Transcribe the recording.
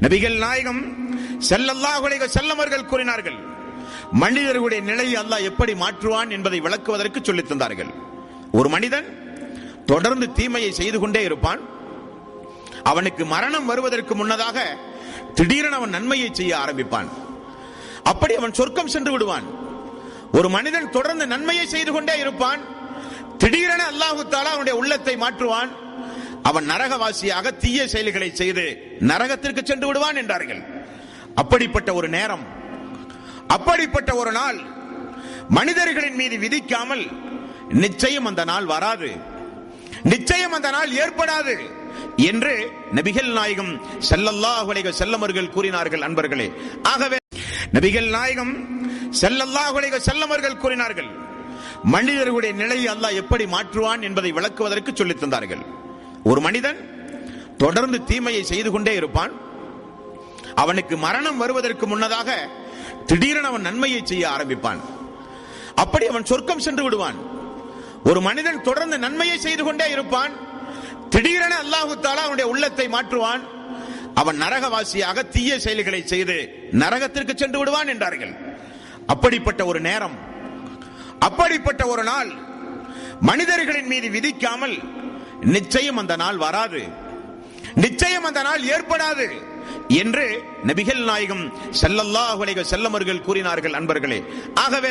நபிகள் நாயகம் ஸல்லல்லாஹு அலைஹி அவர்கள் கூறினார்கள் மனிதர்களுடைய நிலையை அல்லாஹ் எப்படி மாற்றுவான் என்பதை விளக்குவதற்கு சொல்லித் தந்தார்கள். ஒரு மனிதன் தொடர்ந்து தீமையை செய்து கொண்டே இருப்பான். அவனுக்கு மரணம் வருவதற்கு முன்னதாக திடீரென அவன் நன்மையை செய்ய ஆரம்பிப்பான். அப்படி அவன் சொர்க்கம் சென்று விடுவான். ஒரு மனிதன் தொடர்ந்து நன்மையை செய்து கொண்டே இருப்பான். திடீரென அல்லாஹு தாலா அவனுடைய உள்ளத்தை மாற்றுவான். அவன் நரகவாசியாக தீய செயல்களை செய்து நரகத்திற்கு சென்று விடுவான் என்றார்கள். அப்படிப்பட்ட ஒரு நேரம் அப்படிப்பட்ட ஒரு நாள் மனிதர்களின் மீது விதிக்காமல் நிச்சயம் அந்த நாள் வராது. நிச்சயம் அந்த நாள் ஏற்படாது என்று நபிகள் நாயகம் செல்லல்லாஹுலைக செல்லமர்கள் கூறினார்கள் அன்பர்களே. ஆகவே நபிகள் நாயகம் செல்லல்லாஹுலைக செல்லமர்கள் கூறினார்கள் மனிதர்களுடைய நிலையை அல்லாஹ் எப்படி மாற்றுவான் என்பதை விளக்குவதற்கு சொல்லித் தந்தார்கள். ஒரு மனிதன் தொடர்ந்து தீமையை செய்து கொண்டே இருப்பான். அவனுக்கு மரணம் வருவதற்கு முன்னதாக திடீரென அவன் நன்மையை செய்ய ஆரம்பிப்பான். அப்படி அவன் சொர்க்கம் சென்று விடுவான். ஒரு மனிதன் தொடர்ந்து நன்மையை செய்து கொண்டே இருப்பான். திடீரென அல்லாஹு தாலா அவனுடைய உள்ளத்தை மாற்றுவான். அவன் நரகவாசியாக தீய செயல்களை செய்து நரகத்திற்கு சென்று விடுவான் என்றார்கள். அப்படிப்பட்ட ஒரு நேரம் அப்படிப்பட்ட ஒரு நாள் மனிதர்களின் மீது விதிக்காமல் நிச்சயம் அந்த நாள் வராது. நிச்சயம் அந்த நாள் ஏற்படாது என்று நபிகள் நாயகம் செல்லல்லாஹ் செல்லமர்கள் கூறினார்கள் அன்பர்களே. ஆகவே